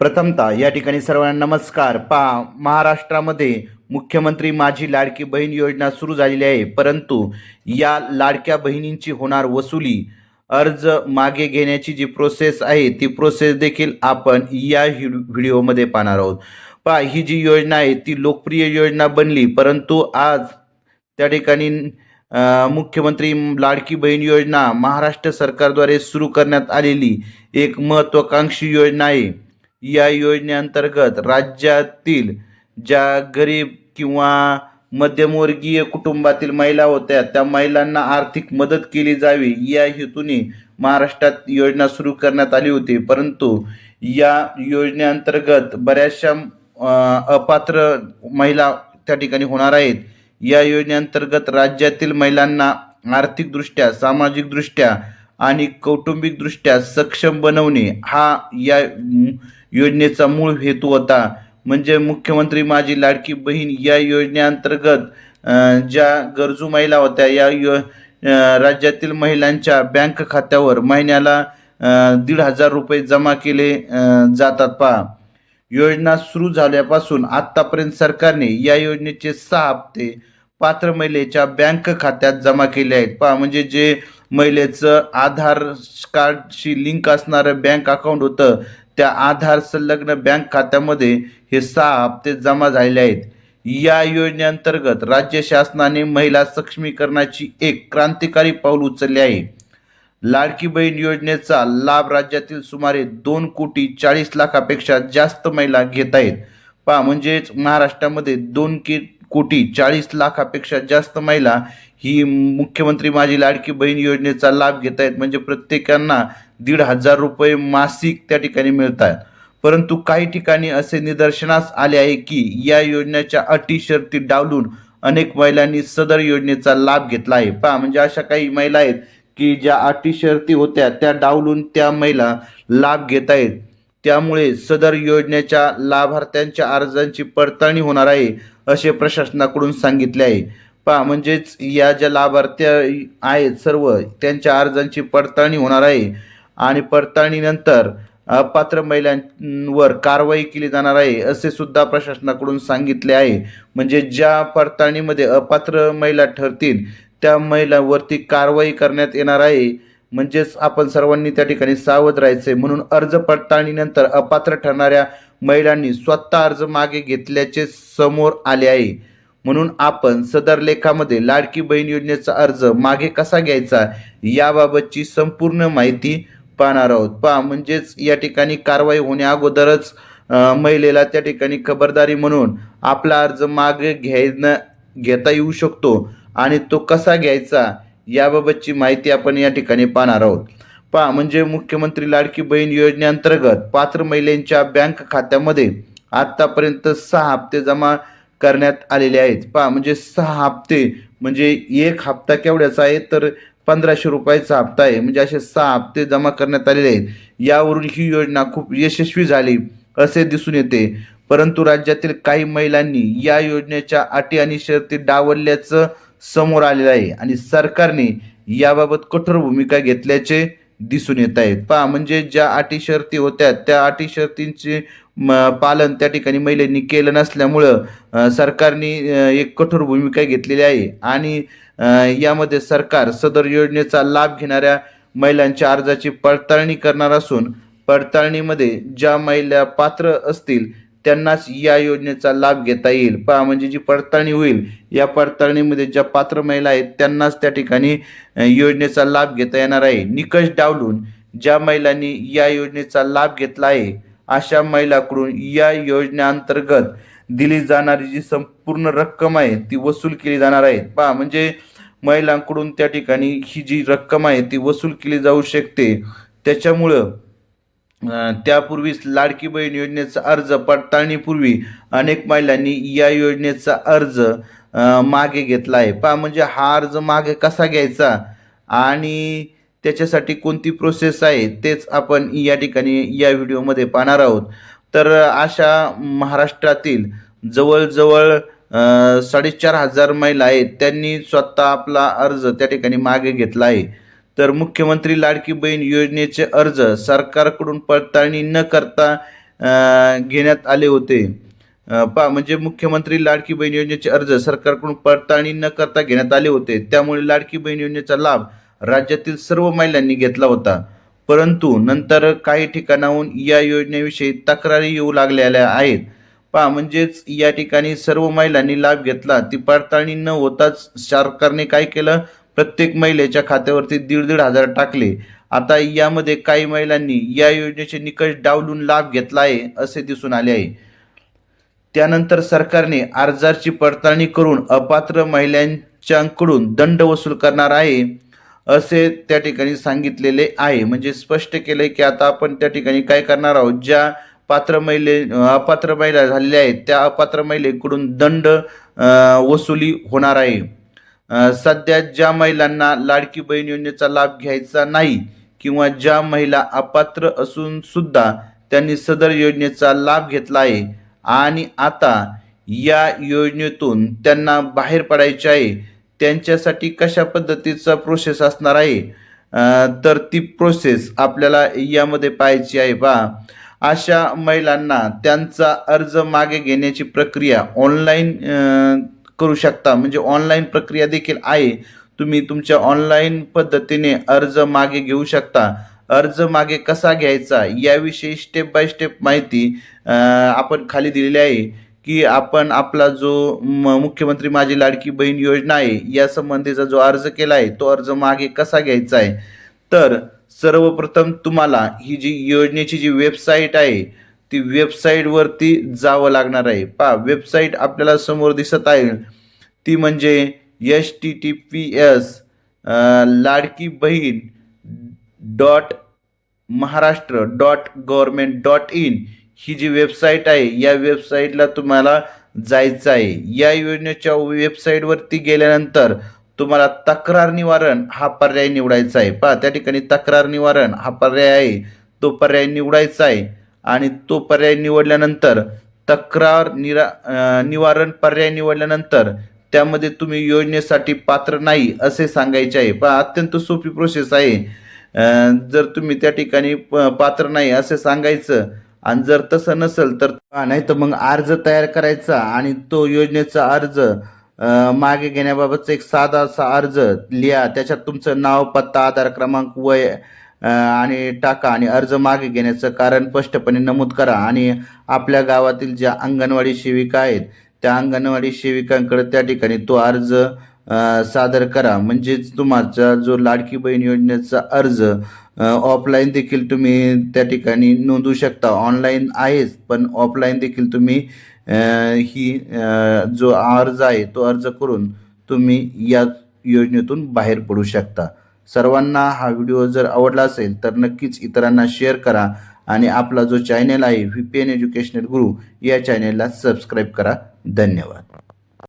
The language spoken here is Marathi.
प्रथमतः या ठिकाणी सर्वांना नमस्कार. पा महाराष्ट्रामध्ये मुख्यमंत्री माझी लाडकी बहीण योजना सुरू झालेली आहे. परंतु या लाडक्या बहिणींची होणार वसुली अर्ज मागे घेण्याची जी प्रोसेस आहे ती प्रोसेस देखील आपण या व्हिडिओमध्ये पाहणार आहोत. पा ही जी योजना आहे ती लोकप्रिय योजना बनली. परंतु आज त्या ठिकाणी मुख्यमंत्री लाडकी बहीण योजना महाराष्ट्र सरकारद्वारे सुरू करण्यात आलेली एक महत्त्वाकांक्षी योजना आहे. या योजनेअंतर्गत राज्यातील ज्या गरीब किंवा मध्यमवर्गीय कुटुंबातील महिला होत्या त्या महिलांना आर्थिक मदत केली जावी या हेतूने महाराष्ट्रात योजना सुरू करण्यात आली होती. परंतु या योजनेअंतर्गत बऱ्याचशा अपात्र महिला त्या ठिकाणी होणार आहेत. या योजनेअंतर्गत राज्यातील महिलांना आर्थिकदृष्ट्या सामाजिकदृष्ट्या आणि कौटुंबिकदृष्ट्या सक्षम बनवणे हा या योजनेचा मूळ हेतू होता. म्हणजे मुख्यमंत्री माझी लाडकी बहीण या योजनेअंतर्गत ज्या गरजू महिला होत्या या यो राज्यातील महिलांच्या बँक खात्यावर महिन्याला दीड हजार रुपये जमा केले जातात. पहा योजना सुरू झाल्यापासून आत्तापर्यंत सरकारने या योजनेचे सहा हप्ते पात्र महिलेच्या बँक खात्यात जमा केले आहेत. पहा म्हणजे जे महिलेचं आधार कार्डशी लिंक असणारं बँक अकाउंट होतं. त्या आधार संलग्न बँक खात्यामध्ये हे सहा हप्ते जमा झालेले आहेत. या योजनेअंतर्गत राज्य शासनाने महिला सक्षमीकरणाची एक क्रांतिकारी पाऊल उचलले आहे. लाडकी बहीण योजनेचा लाभ राज्यातील सुमारे दोन कोटी चाळीस लाखापेक्षा जास्त महिला घेत आहेत. पहा म्हणजेच महाराष्ट्रामध्ये दोन की कोटी चाळीस लाखापेक्षा जास्त महिला ही मुख्यमंत्री माझी लाडकी बहीण योजनेचा लाभ घेत आहेत. म्हणजे प्रत्येकांना दीड हजार रुपये मासिक त्या ठिकाणी मिळत आहेत. परंतु काही ठिकाणी असे निदर्शनास आले आहे की या योजनेच्या अटी शर्ती डावलून अनेक महिलांनी सदर योजनेचा लाभ घेतला आहे. पहा म्हणजे अशा काही महिला आहेत की ज्या अटी शर्ती होत्या त्या डावलून त्या महिला लाभ घेत आहेत. त्यामुळे सदर योजनेच्या लाभार्थ्यांच्या अर्जांची पडताळणी होणार आहे. असे प्रशासनाकडून सांगितले आहे. पहा म्हणजेच या ज्या लाभार्थी आहेत सर्व त्यांच्या अर्जांची पडताळणी होणार आहे. आणि पडताळणीनंतर अपात्र महिलांवर कारवाई केली जाणार आहे असे सुद्धा प्रशासनाकडून सांगितले आहे. म्हणजे ज्या पडताळणीमध्ये अपात्र महिला ठरतील त्या महिलांवरती कारवाई करण्यात येणार आहे. म्हणजेच आपण सर्वांनी त्या ठिकाणी सावध राहायचे म्हणून अर्ज पडताळणीनंतर अपात्र ठरणाऱ्या महिलांनी स्वतः अर्ज मागे घेतल्याचे समोर आले आहे. म्हणून आपण सदर लेखामध्ये लाडकी बहीण योजनेचा अर्ज मागे कसा घ्यायचा याबाबतची संपूर्ण माहिती पाहणार आहोत. पहा म्हणजेच या ठिकाणी कारवाई होण्या अगोदरच महिलेला त्या ठिकाणी खबरदारी म्हणून आपला अर्ज मागे घ्यायनं घेता येऊ शकतो आणि तो कसा घ्यायचा याबाबतची माहिती आपण या ठिकाणी पाहणार आहोत. पहा म्हणजे मुख्यमंत्री लाडकी बहीण योजनेअंतर्गत पात्र महिलांच्या बँक खात्यामध्ये आत्तापर्यंत सहा हप्ते जमा करण्यात आलेले आहेत. पहा म्हणजे सहा हप्ते म्हणजे एक हप्ता केवढ्याचा आहे? तर पंधराशे रुपयाचा हप्ता आहे. म्हणजे असे सहा हप्ते जमा करण्यात आलेले आहेत. यावरून ही योजना खूप यशस्वी झाली असे दिसून येते. परंतु राज्यातील काही महिलांनी या योजनेच्या अटी आणि शर्ती डावलल्याचं समोर आलेलं आहे. आणि सरकारने याबाबत कठोर भूमिका घेतल्याचे दिसून येत आहेत. पहा म्हणजे ज्या अटी शर्ती होत्या त्या अटी शर्तींचे म, पालन त्या ठिकाणी महिलांनी केलं नसल्यामुळं सरकारने एक कठोर भूमिका घेतलेली आहे. आणि यामध्ये सरकार सदर योजनेचा लाभ घेणाऱ्या महिलांच्या अर्जाची पडताळणी करणार असून पडताळणीमध्ये ज्या महिला पात्र असतील त्यांनाच या योजनेचा लाभ घेता येईल. पहा म्हणजे जी पडताळणी होईल या पडताळणीमध्ये ज्या पात्र महिला आहेत त्यांनाच त्या ठिकाणी योजनेचा लाभ घेता येणार आहे. निकष डावलून ज्या महिलांनी या योजनेचा लाभ घेतला आहे अशा महिलाकडून या योजनेअंतर्गत दिली जाणारी जी संपूर्ण रक्कम आहे ती वसूल केली जाणार आहे. पहा म्हणजे महिलांकडून त्या ठिकाणी ही जी रक्कम आहे ती वसूल केली जाऊ शकते. त्याच्यामुळं त्यापूर्वीच लाडकी बहीण योजनेचा अर्ज पडताळणीपूर्वी अनेक महिलांनी या योजनेचा अर्ज मागे घेतला आहे. पहा म्हणजे हा अर्ज मागे कसा घ्यायचा आणि त्याच्यासाठी कोणती प्रोसेस आहे तेच आपण या ठिकाणी या व्हिडिओमध्ये पाहणार आहोत. तर अशा महाराष्ट्रातील जवळजवळ साडेचार हजार महिला आहेत त्यांनी स्वतः आपला अर्ज त्या ठिकाणी मागे घेतला आहे. तर मुख्यमंत्री लाडकी बहीण योजनेचे अर्ज सरकारकडून पडताळणी न करता घेण्यात आले होते. पा म्हणजे मुख्यमंत्री लाडकी बहीण योजनेचे अर्ज सरकारकडून पडताळणी न करता घेण्यात आले होते. त्यामुळे लाडकी बहीण योजनेचा लाभ राज्यातील सर्व महिलांनी घेतला होता. परंतु नंतर काही ठिकाणाहून या योजनेविषयी तक्रारी येऊ लागलेल्या आहेत. पहा म्हणजेच या ठिकाणी सर्व महिलांनी लाभ घेतला. ती पडताळणी न होताच सरकारने काय केलं? प्रत्येक महिलेच्या खात्यावरती दीड दीड हजार टाकले. आता यामध्ये काही महिलांनी या योजनेचे निकष डावलून लाभ घेतला आहे असे दिसून आले आहे. त्यानंतर सरकारने अर्जाची पडताळणी करून अपात्र महिलांच्याकडून दंड वसूल करणार आहे असे त्या ठिकाणी सांगितलेले आहे. म्हणजे स्पष्ट केले की आता आपण त्या ठिकाणी काय करणार आहोत? ज्या पात्र महिले अपात्र महिला झालेल्या आहेत त्या अपात्र महिलेकडून दंड वसुली होणार आहे. सध्या ज्या महिलांना लाडकी बहीण योजनेचा लाभ घ्यायचा नाही किंवा ज्या महिला अपात्र असून सुद्धा त्यांनी सदर योजनेचा लाभ घेतला आहे आणि आता या योजनेतून त्यांना बाहेर पडायचे आहे त्यांच्यासाठी कशा पद्धतीचा प्रोसेस असणार आहे? तर ती प्रोसेस आपल्याला यामध्ये पाहायची आहे. बा अशा महिलांना त्यांचा अर्ज मागे घेण्याची प्रक्रिया ऑनलाईन करू शकता. म्हणजे ऑनलाईन प्रक्रिया देखील आहे. तुम्ही तुमच्या ऑनलाईन पद्धतीने अर्ज मागे घेऊ शकता. अर्ज मागे कसा घ्यायचा याविषयी स्टेप बाय स्टेप माहिती आपण खाली दिलेली आहे की आपण आपला जो म- मुख्यमंत्री माझी लाडकी बहीण योजना आहे या संबंधीचा जो अर्ज केला आहे तो अर्ज मागे कसा घ्यायचा आहे? तर सर्वप्रथम तुम्हाला ही जी योजनेची जी वेबसाईट आहे ती वेबसाईटवरती जावं लागणार आहे. पहा वेबसाईट आपल्याला समोर दिसत आहे. ती म्हणजे H T T P S Ladki Bahin dot Maharashtra dot government dot in ही जी वेबसाईट आहे या वेबसाईटला तुम्हाला जायचं आहे. या योजनेच्या वेबसाईटवरती गेल्यानंतर तुम्हाला तक्रार निवारण हा पर्याय निवडायचा आहे. पहा त्या ठिकाणी तक्रार निवारण हा पर्याय आहे. तो पर्याय निवडायचा आहे. आणि तो पर्याय निवडल्यानंतर तक्रार निरा निवारण पर्याय निवडल्यानंतर त्यामध्ये तुम्ही योजनेसाठी पात्र नाही असे सांगायचे आहे. पहा अत्यंत सोपी प्रोसेस आहे. जर तुम्ही त्या ठिकाणी प- पात्र नाही असे सांगायचं आणि जर तसं नसेल तर नाही तर मग अर्ज तयार करायचा आणि तो योजनेचा अर्ज मागे घेण्याबाबतचा एक साधा असा अर्ज लिहा. त्याच्यात तुमचं नाव पत्ता आधार क्रमांक वय आणि टाका आणि अर्ज मागे घेण्याचं कारण स्पष्टपणे नमूद करा. आणि आपल्या गावातील ज्या अंगणवाडी सेविका आहेत त्या अंगणवाडी सेविकांकडे त्या ठिकाणी तो अर्ज सादर करा. म्हणजेच तुमचा जो लाडकी बहीण योजनेचा अर्ज ऑफलाईन देखील तुम्ही त्या ठिकाणी नोंदवू शकता. ऑनलाईन आहेच पण ऑफलाईन देखील तुम्ही ही जो अर्ज आहे तो अर्ज करून तुम्ही या योजनेतून बाहेर पडू शकता. सर्वांना हा व्हिडिओ जर आवडला असेल तर नक्कीच इतरांना शेअर करा आणि आपला जो चॅनेल आहे व्ही पी एन एज्युकेशनल गुरु या चॅनेलला सबस्क्राईब करा. धन्यवाद.